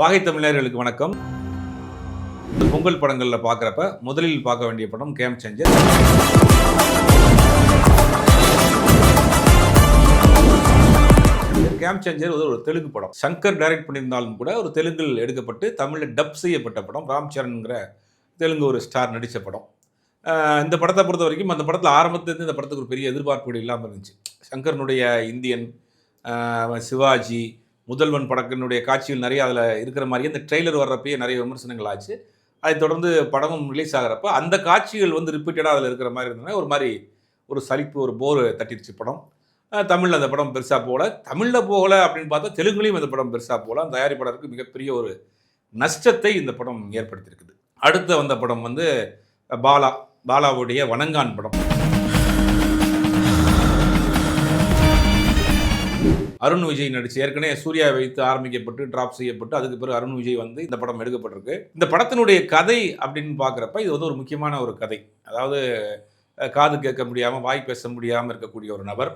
வாகை தமிழர்களுக்கு வணக்கம். இந்த பொங்கல் படங்களில் பார்க்குறப்ப முதலில் பார்க்க வேண்டிய படம் கேம் சேஞ்சர். கேம் சேஞ்சர் ஒரு ஒரு தெலுங்கு படம். சங்கர் டைரக்ட் பண்ணியிருந்தாலும் கூட ஒரு தெலுங்கில் எடுக்கப்பட்டு தமிழில் டப் செய்யப்பட்ட படம். ராம் சரண்ங்கிற தெலுங்கு ஒரு ஸ்டார் நடித்த படம். இந்த படத்தை பொறுத்த வரைக்கும் அந்த படத்தில் ஆரம்பத்துலேருந்து இந்த படத்துக்கு ஒரு பெரிய எதிர்பார்ப்புகள் இல்லாமல் இருந்துச்சு. சங்கரனுடைய இந்தியன் சிவாஜி முதல்வன் படத்தினுடைய காட்சிகள் நிறைய அதில் இருக்கிற மாதிரி இந்த ட்ரெய்லர் வர்றப்பயே நிறைய விமர்சனங்கள் ஆச்சு. அதை தொடர்ந்து படமும் ரிலீஸ் ஆகிறப்ப அந்த காட்சிகள் வந்து ரிப்பீட்டடாக அதில் இருக்கிற மாதிரி இருந்ததுன்னா ஒரு மாதிரி ஒரு சலிப்பு ஒரு போர் தட்டிடுச்சு படம். தமிழில் அந்த படம் பெருசாக போகல. தமிழில் போகல அப்படின்னு பார்த்தா தெலுங்குலேயும் அந்த படம் பெருசாக போகல. அந்த தயாரிப்பாளருக்கு மிகப்பெரிய ஒரு நஷ்டத்தை இந்த படம் ஏற்படுத்தியிருக்குது. அடுத்து வந்த படம் வந்து பாலா பாலாவுடைய வணங்கான் படம். அருண் விஜய் நடிச்சு ஏற்கனவே சூர்யா வைத்து ஆரம்பிக்கப்பட்டு டிராப் செய்யப்பட்டு அதுக்கு பிறகு அருண் விஜய் வந்து இந்த படம் எடுக்கப்பட்டிருக்கு. இந்த படத்தினுடைய கதை அப்படின்னு பார்க்குறப்ப இது வந்து ஒரு முக்கியமான ஒரு கதை. அதாவது காது கேட்க முடியாமல் வாய் பேச முடியாமல் இருக்கக்கூடிய ஒரு நபர்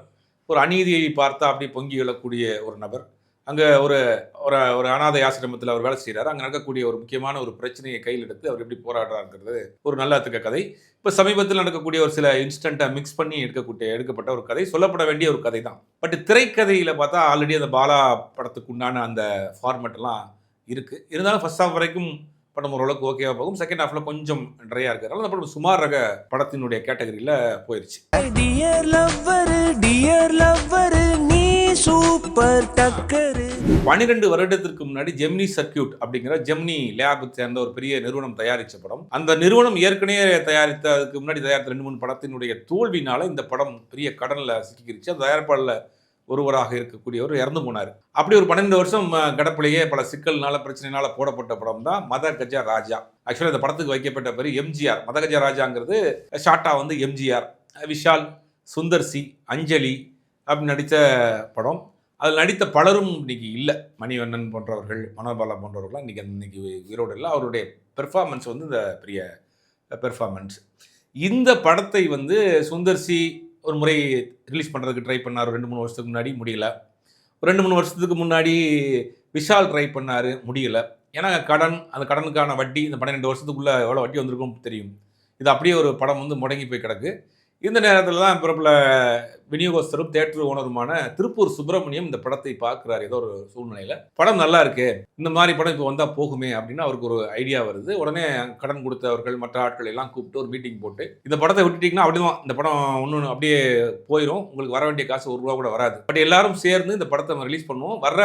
ஒரு அநீதியை பார்த்தா அப்படி பொங்கி எழக்கூடிய ஒரு நபர் அங்கே ஒரு ஒரு ஒரு அனாதை ஆசிரமத்தில் அவர் வேலை செய்கிறார் அங்கே நடக்கக்கூடிய ஒரு முக்கியமான ஒரு பிரச்சனையை கையில் எடுத்து அவர் எப்படி போராடுறாருங்கிறது ஒரு நல்ல அத்துக்க கதை. இப்போ சமீபத்தில் நடக்கக்கூடிய ஒரு சில இன்ஸ்டண்ட்டை மிக்ஸ் பண்ணி எடுக்கக்கூடிய எடுக்கப்பட்ட ஒரு கதை. சொல்லப்பட வேண்டிய ஒரு கதை தான் பட் திரைக்கதையில் பார்த்தா ஆல்ரெடி அந்த பாலா படத்துக்கு உண்டான அந்த ஃபார்மெட்லாம் இருக்குது இருந்தாலும் ஃபஸ்ட் ஹாஃப் வரைக்கும் படம் ஓரளவுக்கு ஓகேவா போகும். செகண்ட் ஹாஃபில் கொஞ்சம் ட்ரையாக இருக்கிறதுனால அந்த படம் சுமார் ரக படத்தினுடைய கேட்டகரியில் போயிடுச்சு சூப்பர் டக்கரு பனிரெண்டு வருடத்திற்கு முன்னாடி ஜெமினி சர்க்கியூட் அப்படிங்கிற ஜெமினி லேபை சேர்ந்த ஒரு பெரிய நிறுவனம் தயாரித்த படம். அந்த நிறுவனம் ஏற்கனவே தயாரித்த அதுக்கு முன்னாடி தயாரித்த ரெண்டு மூணு படத்தினுடைய தோல்வினால இந்த படம் பெரிய கடனில் சிக்கிக்கிருச்சு. அந்த தயாரிப்பாளர் ஒருவராக இருக்கக்கூடியவர் இறந்து போனார். அப்படி ஒரு பன்னெண்டு வருஷம் கடப்பிலேயே பல சிக்கல்னால பிரச்சனைனால போடப்பட்ட படம் தான் மத கஜா ராஜா ஆக்சுவலாக இந்த படத்துக்கு வைக்கப்பட்ட பேர் எம்ஜிஆர். மத கஜா ராஜாங்கிறது ஷார்ட்டாக வந்து எம்ஜிஆர். விஷால் சுந்தர் சி அஞ்சலி அப்படின்னு நடித்த படம். அதில் நடித்த பலரும் இன்னைக்கு இல்லை. மணிவண்ணன் போன்றவர்கள் மனோபாலா போன்றவர்கள்லாம் இன்றைக்கி இன்றைக்கி உயிரோடு இல்லை. அவருடைய பெர்ஃபார்மன்ஸ் வந்து இந்த பெரிய பெர்ஃபார்மன்ஸ் இந்த படத்தை வந்து சுந்தர் சி ஒரு முறை ரிலீஸ் பண்ணுறதுக்கு ட்ரை பண்ணார். ஒரு ரெண்டு மூணு வருஷத்துக்கு முன்னாடி முடியல. ஒரு ரெண்டு மூணு வருஷத்துக்கு முன்னாடி விஷால் ட்ரை பண்ணார். முடியல. ஏன்னா கடன் அந்த கடனுக்கான வட்டி இந்த பன்னிரெண்டு வருஷத்துக்குள்ளே எவ்வளோ வட்டி வந்திருக்கும் தெரியும். இது அப்படியே ஒரு படம் வந்து முடங்கி போய் கிடக்கு. இந்த நேரத்தில் தான் பிறப்பில் விநியோகஸ்தரும் தேட்டர் ஓனருமான திருப்பூர் சுப்பிரமணியம் இந்த படத்தை பார்க்குறாரு ஏதோ ஒரு சூழ்நிலையில். படம் நல்லா இருக்கு. இந்த மாதிரி படம் இப்போ வந்தால் போகுமே அப்படின்னு அவருக்கு ஒரு ஐடியா வருது. உடனே கடன் கொடுத்தவர்கள் மற்ற ஆட்கள் எல்லாம் கூப்பிட்டு ஒரு மீட்டிங் போட்டு இந்த படத்தை விட்டுட்டீங்கன்னா அப்படிதான் இந்த படம் ஒன்று அப்படியே போயிடும் உங்களுக்கு வர வேண்டிய காசு ஒரு ரூபா கூட வராது. பட் எல்லாரும் சேர்ந்து இந்த படத்தை நம்ம ரிலீஸ் பண்ணுவோம். வர்ற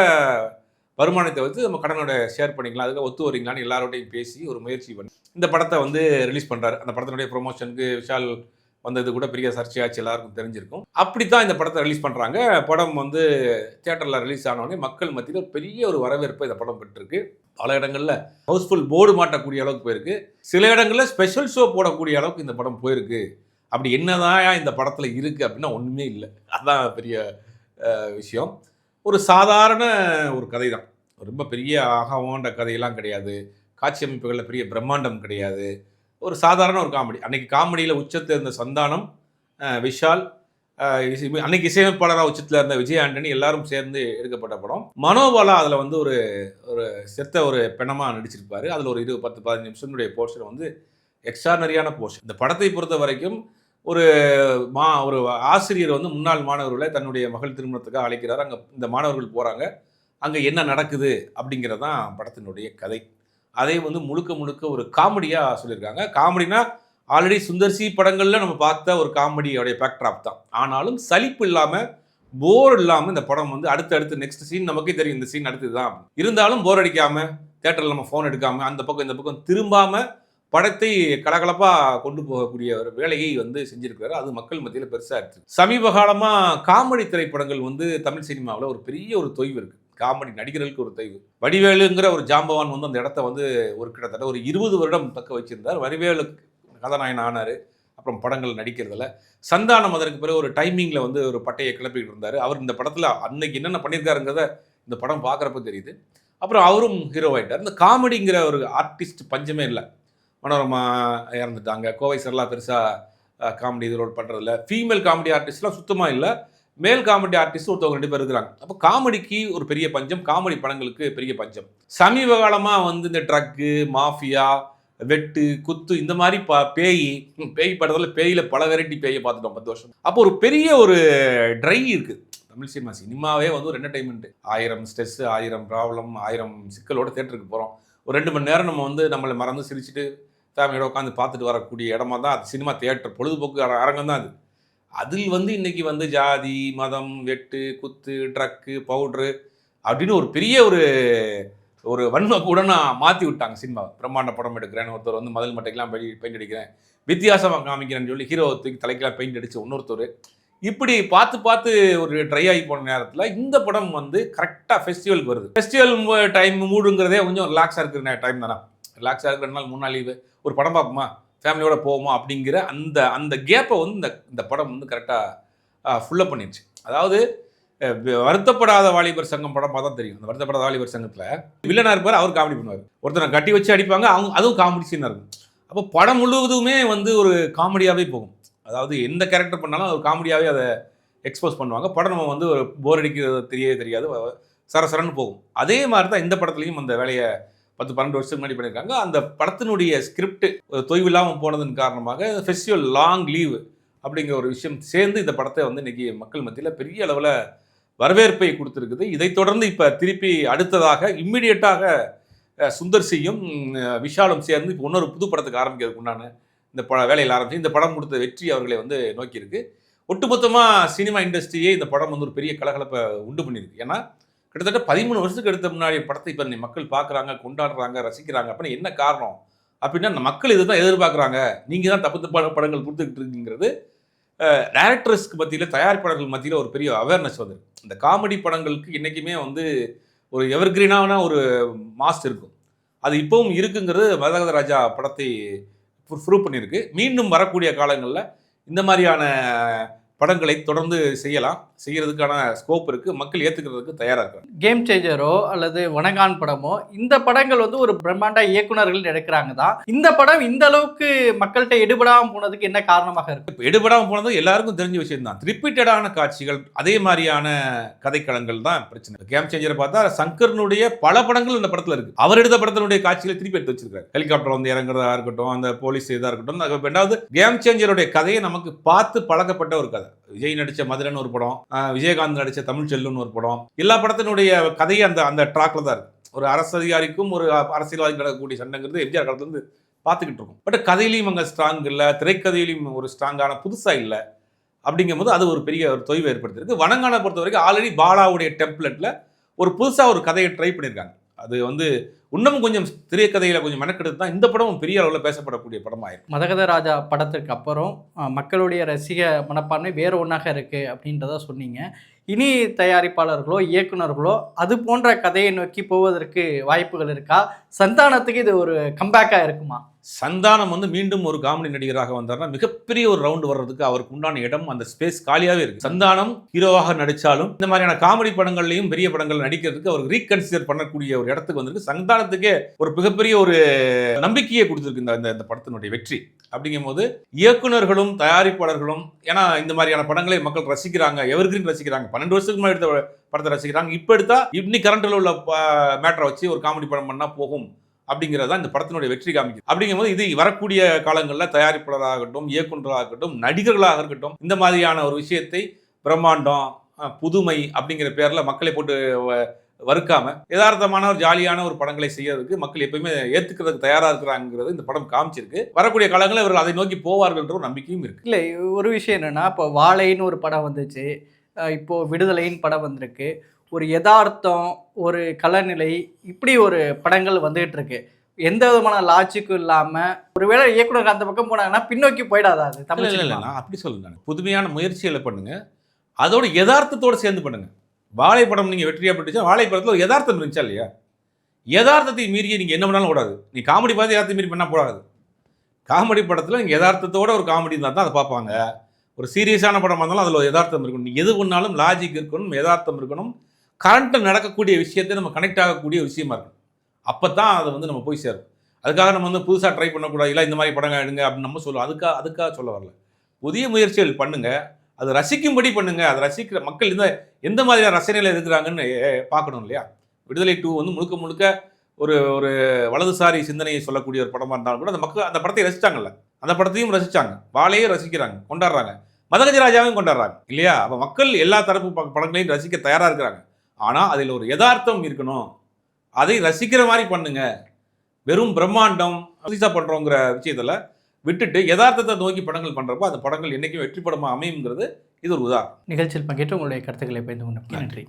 வருமானத்தை வச்சு நம்ம கடனோட ஷேர் பண்ணிக்கலாம். அதுக்கு ஒத்து வரீங்களான்னு எல்லாரோடையும் பேசி ஒரு முயற்சி பண்ணி இந்த படத்தை வந்து ரிலீஸ் பண்ணுறாரு அந்த படத்தினுடைய ப்ரொமோஷனுக்கு விஷால் வந்தது கூட பெரிய சர்ச்சையாச்சு எல்லாருக்கும் தெரிஞ்சிருக்கும். அப்படி தான் இந்த படத்தை ரிலீஸ் பண்ணுறாங்க படம் வந்து தியேட்டரில் ரிலீஸ் ஆனோடனே மக்கள் மத்தியில் பெரிய ஒரு வரவேற்பு இந்த படம் பெற்றிருக்கு. பல இடங்களில் ஹவுஸ்ஃபுல் போர்டு மாட்டக்கூடிய அளவுக்கு போயிருக்கு. சில இடங்களில் ஸ்பெஷல் ஷோ போடக்கூடிய அளவுக்கு இந்த படம் போயிருக்கு. அப்படி என்னதான் இந்த படத்தில் இருக்குது அப்படின்னா ஒன்றுமே இல்லை. அதுதான் பெரிய விஷயம். ஒரு சாதாரண ஒரு கதை தான் ரொம்ப பெரிய ஆகவோன்ற கதையெல்லாம் கிடையாது. காட்சி அமைப்புகளில் பெரிய பிரம்மாண்டம் கிடையாது. ஒரு சாதாரண ஒரு காமெடி. அன்னைக்கு காமெடியில் உச்சத்தில் இருந்த சந்தானம் விஷால் இசை- அன்னைக்கு இசையமைப்பாளராக உச்சத்தில் இருந்த விஜய் ஆண்டனி எல்லாரும் சேர்ந்து எடுக்கப்பட்ட படம். மனோபாலா அதில் வந்து ஒரு ஒரு செத்த ஒரு பெணமாக நடிச்சிருப்பார். அதில் ஒரு இருபது பத்து பதினஞ்சு நிமிஷத்துடைய போர்ஷன் வந்து எக்ஸ்ட்ரானரியான போர்ஷன். இந்த படத்தை பொறுத்த வரைக்கும் ஒரு மா ஒரு ஆசிரியர் வந்து முன்னாள் மாணவர்களை தன்னுடைய மகள் திருமணத்துக்காக அழைக்கிறார். அங்கே இந்த மாணவர்கள் போகிறாங்க அங்கே என்ன நடக்குது அப்படிங்கிறது தான் படத்தினுடைய கதை. அதை வந்து முழுக்க முழுக்க ஒரு காமெடியாக சொல்லியிருக்காங்க. காமெடினா ஆல்ரெடி சுந்தர்சி படங்களில் நம்ம பார்த்த ஒரு காமெடியோடைய பேக்ட்ராப் தான். ஆனாலும் சலிப்பு இல்லாமல் போர் இல்லாமல் இந்த படம் வந்து அடுத்து அடுத்து நெக்ஸ்ட் சீன் நமக்கே தெரியும் இந்த சீன் அடுத்து தான் இருந்தாலும் போர் அடிக்காமல் தேட்டரில் நம்ம ஃபோன் எடுக்காமல் அந்த பக்கம் இந்த பக்கம் திரும்பாமல் படத்தை கலகலப்பாக கொண்டு போகக்கூடிய ஒரு வேலையை வந்து செஞ்சிருக்கிறாரு. அது மக்கள் மத்தியில் பெருசாக இருக்குது சமீப காலமாக காமெடி திரைப்படங்கள் வந்து தமிழ் சினிமாவில் ஒரு பெரிய ஒரு தொய்வு இருக்குது காமெடி நடிகர்களுக்கு ஒரு தெய்வு. வடிவேலுங்கிற ஒரு ஜாம்பவான் வந்து அந்த இடத்த வந்து ஒரு கிட்டத்தட்ட ஒரு இருபது வருடம் தக்க வச்சிருந்தார். வடிவேலு கதாநாயகன் ஆனார். அப்புறம் படங்கள் நடிக்கிறதுல. சந்தானம் அதற்கு பிறகு ஒரு டைமிங்கில் வந்து ஒரு பட்டையை கிளப்பிக்கிட்டு இருந்தார். அவர் இந்த படத்தில் அன்னைக்கு என்னென்ன பண்ணியிருக்காருங்கிறத இந்த படம் பார்க்குறப்ப தெரியுது. அப்புறம் அவரும் ஹீரோ ஆகிட்டார் இந்த காமெடிங்கிற ஒரு ஆர்டிஸ்ட் பஞ்சமே இல்லை. மனோரமா இறந்துட்டாங்க. கோவை சரலா பெருசாக காமெடி இது ரோல் பண்ணுறதில்ல ஃபீமேல் காமெடி ஆர்டிஸ்ட்லாம் சுத்தமாக இல்லை. மேல் காமெடி ஆர்டிஸ்ட் ஒருத்தவங்க ரெண்டு பேர் இருக்கிறாங்க. அப்போ காமெடிக்கு ஒரு பெரிய பஞ்சம் காமெடி படங்களுக்கு பெரிய பஞ்சம். சமீப காலமாக வந்து இந்த ட்ரக்கு மாஃபியா வெட்டு குத்து இந்த மாதிரி ப பேய் பேய் படத்தில் பேயில் பல வெரைட்டி பேயை பார்த்துட்டோம் பத்து வருஷம். அப்போ ஒரு பெரிய ஒரு ட்ரை இருக்குது தமிழ் சினிமா சினிமாவே வந்து ஒரு என்டர்டைன்மெண்ட் ஆயிரம் ஸ்ட்ரெஸ் ஆயிரம் ப்ராப்ளம் ஆயிரம் சிக்கலோட தேட்டருக்கு போகிறோம் ஒரு ரெண்டு மணி நேரம் நம்ம வந்து நம்மளை மறந்து சிரிச்சுட்டு ஃபேமிலியோட உட்காந்து பார்த்துட்டு வரக்கூடிய இடமா தான் அது சினிமா தேட்டர் பொழுதுபோக்கு அர- அரங்கம் தான் அது. அதில் வந்து இன்னைக்கு வந்து ஜாதி மதம் வெட்டு குத்து ட்ரக்கு பவுட்ரு அப்படின்னு ஒரு பெரிய ஒரு ஒரு வன்மக்குடன் கூட நான் மாற்றி விட்டாங்க சினிமா பிரம்மாண்ட படம் எடுக்கிறேன் ஒருத்தர் வந்து மதில் மட்டைக்கெலாம் பெயிண்ட் அடிக்கிறேன் வித்தியாசமாக காமிக்கிறேன்னு சொல்லி ஹீரோ தூக்கி தலைக்கெலாம் பெயிண்ட் அடிச்சு இன்னொருத்தர். இப்படி பார்த்து பார்த்து ஒரு ட்ரை ஆகி போன நேரத்தில் இந்த படம் வந்து கரெக்டாக ஃபெஸ்டிவலுக்கு வருது. ஃபெஸ்டிவல் டைம் மூடுங்கிறதே கொஞ்சம் ரிலாக்ஸாக இருக்கிற டைம் தானே? ரிலாக்ஸாக இருக்கிற நாள் மூணு நாள் லீவு. ஒரு படம் பார்ப்போமா? ஃபேமிலியோட போவோமா அப்படிங்கிற அந்த அந்த கேப்பை வந்து இந்த இந்த படம் வந்து கரெக்டாக ஃபுல்லப் பண்ணிடுச்சு அதாவது வருத்தப்படாத வாலிபர் சங்கம் படம் பார்த்தா தெரியும். அந்த வருத்தப்படாத வாலிபர் சங்கத்தில் வில்லனாக இருப்பார் அவர் காமெடி பண்ணுவார். ஒருத்தனை கட்டி வச்சு அடிப்பாங்க அவங்க அதுவும் காமெடி சீனாக இருக்கும். அப்போ படம் முழுவதுமே வந்து ஒரு காமெடியாகவே போகும். அதாவது எந்த கேரக்டர் பண்ணாலும் ஒரு காமெடியாகவே அதை எக்ஸ்போஸ் பண்ணுவாங்க. படம் நம்ம வந்து ஒரு போர் அடிக்கிறது தெரியவே தெரியாது. சரசரன்னு போகும். அதே மாதிரி தான் இந்த படத்துலையும் அந்த வேலையை பத்து பன்னெண்டு வருஷத்துக்கு முன்னாடி பண்ணியிருக்காங்க. அந்த படத்தினுடைய ஸ்கிரிப்ட் தொய்வு இல்லாமல் போனதன் காரணமாக ஃபெஸ்டிவல் லாங் லீவு அப்படிங்கிற ஒரு விஷயம் சேர்ந்து இந்த படத்தை வந்து இன்றைக்கி மக்கள் மத்தியில் பெரிய அளவில் வரவேற்பை கொடுத்துருக்குது. இதைத் தொடர்ந்து இப்போ திருப்பி அடுத்ததாக இம்மிடியட்டாக சுந்தர் சியும் விஷாலும் சேர்ந்து இப்போ இன்னொரு புது படத்துக்கு ஆரம்பிக்கிறதுக்கு உண்டான இந்த பட வேலையில் ஆரம்பித்து இந்த படம் கொடுத்த வெற்றி அவர்களை வந்து நோக்கியிருக்கு. ஒட்டுமொத்தமாக சினிமா இண்டஸ்ட்ரியே இந்த படம் வந்து ஒரு பெரிய கலகலப்பை உண்டு பண்ணியிருக்கு. ஏன்னா கிட்டத்தட்ட பதிமூணு வருஷத்துக்கு எடுத்த முன்னாடி படத்தை இப்போ மக்கள் பார்க்குறாங்க கொண்டாடுறாங்க ரசிக்கிறாங்க. அப்படின்னு என்ன காரணம்? அப்படின்னா அந்த மக்கள் இதுதான் எதிர்பார்க்குறாங்க. நீங்கள் தான் தப்பு தப்பான படங்கள் கொடுத்துக்கிட்டு இருக்கீங்கிறது டேரக்டர்ஸ்க்கு மத்தியில் தயாரிப்பாளர்கள் மத்தியில் ஒரு பெரிய அவேர்னஸ் வந்து இந்த காமெடி படங்களுக்கு என்றைக்குமே வந்து ஒரு எவர்கிரீனான ஒரு மாஸ் இருக்கும். அது இப்போவும் இருக்குங்கிறது மதகத ராஜா படத்தை ப்ரூவ் பண்ணியிருக்கு. மீண்டும் வரக்கூடிய காலங்களில் இந்த மாதிரியான படங்களை தொடர்ந்து செய்யலாம். செய்யறதுக்கான ஸ்கோப் இருக்குது மக்கள் ஏற்றுக்கிறதுக்கு தயாராக இருக்காங்க. கேம் சேஞ்சரோ அல்லது வணங்கான் படமோ இந்த படங்கள் வந்து ஒரு பிரம்மாண்ட இயக்குனர்கள் எடுக்கிறாங்க தான். இந்த படம் இந்த அளவுக்கு மக்கள்கிட்ட எடுபடாம போனதுக்கு என்ன காரணமாக இருக்கு? இப்போ எடுபடாமல் போனது எல்லாருக்கும் தெரிஞ்ச விஷயம் தான். ரிப்பீட்டடான காட்சிகள் அதே மாதிரியான கதைக்களங்கள் தான் பிரச்சனை. கேம் சேஞ்சரை பார்த்தா சங்கர்னுடைய பல படங்கள் இந்த படத்தில் இருக்கு. அவர் எடுத்த படத்தினுடைய காட்சிகளை திருப்பி எடுத்து வச்சிருக்காரு. ஹெலிகாப்டர் வந்து இறங்குறதா இருக்கட்டும் அந்த போலீஸ் இதாக இருக்கட்டும். ரெண்டாவது கேம் சேஞ்சருடைய கதையை நமக்கு பார்த்து பழக்கப்பட்ட ஒரு கதை. விஜய் நடித்த மதுரன் ஒரு படம் விஜயகாந்த் நடித்த தமிழ் செல்லுன்னு ஒரு படம். எல்லா படத்தினுடைய கதையை அந்த அந்த ட்ராக்ல தான் இருக்கு. ஒரு அரசு அதிகாரிக்கும் ஒரு அரசியல்வாதி நடக்கக்கூடிய சண்டைங்கிறது எம்ஜிஆர் காலத்துலேருந்து பார்த்துக்கிட்டு இருக்கோம். பட் கதையிலையும் அங்கே ஸ்ட்ராங் இல்லை திரைக்கதையிலையும் ஒரு ஸ்ட்ராங்கான புதுசாக இல்லை அப்படிங்கும்போது அது ஒரு பெரிய ஒரு தொய்வை ஏற்படுத்தியிருக்கு வணங்கான பொறுத்த வரைக்கும் ஆல்ரெடி பாலாவுடைய டெம்ப்ளெட்டில் ஒரு புதுசாக ஒரு கதையை ட்ரை பண்ணியிருக்காங்க. அது வந்து இன்னமும் கொஞ்சம் திரைக்கதையில் கொஞ்சம் மெனக்கெடுத்து தான் இந்த படமும் பெரிய அளவில் பேசப்படக்கூடிய படமாயிருக்கு. மதகத ராஜா படத்திற்கு அப்புறம் மக்களுடைய ரசிக மனப்பான்மை வேறு ஒன்றாக இருக்கு அப்படின்றத சொன்னீங்க. இனி தயாரிப்பாளர்களோ இயக்குனர்களோ அது போன்ற கதையை நோக்கி போவதற்கு வாய்ப்புகள் இருக்கா? சந்தானத்துக்கு இது ஒரு கம்பேக்காக இருக்குமா? சந்தானம் வந்து மீண்டும் ஒரு காமெடி நடிகராக வந்தார்னா மிகப்பெரிய ஒரு ரவுண்டு வர்றதுக்கு அவருக்கு உண்டான இடம் அந்த ஸ்பேஸ் காலியாகவே இருக்கு. சந்தானம் ஹீரோவாக நடித்தாலும் இந்த மாதிரியான காமெடி படங்கள்லையும் பெரிய படங்கள் நடிக்கிறதுக்கு அவர் ரீகன்சிடர் பண்ணக்கூடிய ஒரு இடத்துக்கு வந்திருக்கு. சந்தானத்துக்கே ஒரு மிகப்பெரிய ஒரு நம்பிக்கையை கொடுத்துருக்கு இந்த இந்த- படத்தினுடைய வெற்றி. அப்படிங்கும்போது இயக்குனர்களும் தயாரிப்பாளர்களும் ஏன்னா இந்த மாதிரியான படங்களை மக்கள் ரசிக்கிறாங்க எவர்கிரீன் ரசிக்கிறாங்க. பன்னெண்டு வருஷத்துக்கு முன்னாடி எடுத்த படத்தை ரசிக்கிறாங்க. இப்போ எடுத்தா இன்னி கரண்டில் உள்ள மேட்டரை வச்சு ஒரு காமெடி படம் பண்ணால் போகும். அப்படிங்கிறது தான் இந்த படத்தினுடைய வெற்றி காமிக்குது. அப்படிங்கும்போது இது வரக்கூடிய காலங்களில் தயாரிப்பாளராகட்டும் இயக்குனராகட்டும் நடிகர்களாக இருக்கட்டும் இந்த மாதிரியான ஒரு விஷயத்தை பிரம்மாண்டம் புதுமை அப்படிங்கிற பேரில் மக்களை போட்டு வறுக்காம யதார்த்தமான ஒரு ஜாலியான ஒரு படங்களை செய்யறதுக்கு மக்கள் எப்பயுமே ஏத்துக்கிறதுக்கு தயாரா இருக்கிறாங்கிறது இந்த படம் காமிச்சிருக்கு. வரக்கூடிய காலங்களில் இவர்கள் அதை நோக்கி போவார்கள்ன்ற ஒரு நம்பிக்கையும் இருக்கு. இல்லை ஒரு விஷயம் என்னன்னா இப்போ வாழைன்னு ஒரு படம் வந்துச்சு. இப்போ விடுதலைன்னு படம் வந்திருக்கு. ஒரு யதார்த்தம் ஒரு கலநிலை இப்படி ஒரு படங்கள் வந்துகிட்டு இருக்கு. எந்த விதமான லாஜிக்கும் இல்லாம ஒருவேளை இயக்குனர் அந்த பக்கம் போனாங்கன்னா பின்னோக்கி போயிடாதா அது? தமிழ் இல்ல? நான் அப்படி சொல்ல நான். புதுமையான முயற்சிகளை பண்ணுங்க. அதோட யதார்த்தத்தோட சேர்ந்து பண்ணுங்க. வாழைப்படம் நீங்கள் வெற்றியாக பெற்றுச்சா? வாழைப்படத்தில் ஒரு யதார்த்தம் இருந்துச்சா இல்லையா? யதார்த்தத்தை மீறிய நீங்கள் என்ன பண்ணாலும் கூடாது நீ காமெடி பார்த்து யதார்த்தத்தை மீறி பண்ணால் கூடாது காமெடி படத்தில் நீங்கள் யதார்த்தத்தோட ஒரு காமெடி இருந்தால் தான் அதை பார்ப்பாங்க. ஒரு சீரியஸான படமாக இருந்தாலும் அதில் ஒரு யதார்த்தம் இருக்கணும். நீ எது பண்ணாலும் லாஜிக் இருக்கணும் யதார்த்தம் இருக்கணும். கரண்ட்டு நடக்கக்கூடிய விஷயத்தை நம்ம கனெக்ட் ஆகக்கூடிய விஷயமா இருக்கணும். அப்போ தான் அதை வந்து நம்ம போய் சேரும் அதுக்காக நம்ம வந்து புதுசாக ட்ரை பண்ணக்கூடாது. இல்லை இந்த மாதிரி படங்கள் எடுங்க அப்படின்னு நம்ம சொல்லுவோம். அதுக்காக அதுக்காக சொல்ல வரல. புதிய முயற்சிகள் பண்ணுங்கள் அது ரசிக்கும்படி பண்ணுங்க. அதை ரசிக்கிற மக்கள் இந்த எந்த மாதிரியான ரசனையில் இருக்கிறாங்கன்னு பார்க்கணும் இல்லையா? விடுதலை டூ வந்து முழுக்க முழுக்க ஒரு ஒரு வலதுசாரி சிந்தனையை சொல்லக்கூடிய ஒரு படமாக இருந்தாலும் கூட அந்த மக்கள் அந்த படத்தை ரசித்தாங்கல்ல அந்த படத்தையும் ரசித்தாங்க வாழையும் ரசிக்கிறாங்க கொண்டாடுறாங்க. மதகஜராஜாவையும் கொண்டாடுறாங்க இல்லையா? அப்போ மக்கள் எல்லா தரப்பு ப- படங்களையும் ரசிக்க தயாராக இருக்கிறாங்க. ஆனால் அதில் ஒரு யதார்த்தம் இருக்கணும். அதை ரசிக்கிற மாதிரி பண்ணுங்க. வெறும் பிரம்மாண்டம் புதுசா பண்ணுறோங்கிற விஷயத்தில் விட்டுட்டு யதார்த்தத்தை நோக்கி படங்கள் பண்றப்போ அந்த படங்கள் என்னைக்கும் வெற்றி படமா அமையுங்கிறது இது ஒரு உதாரணம். நிகழ்ச்சியில் பங்கேற்று உங்களுடைய கருத்துக்களை பகிர்ந்து கொண்டமைக்கு நன்றி.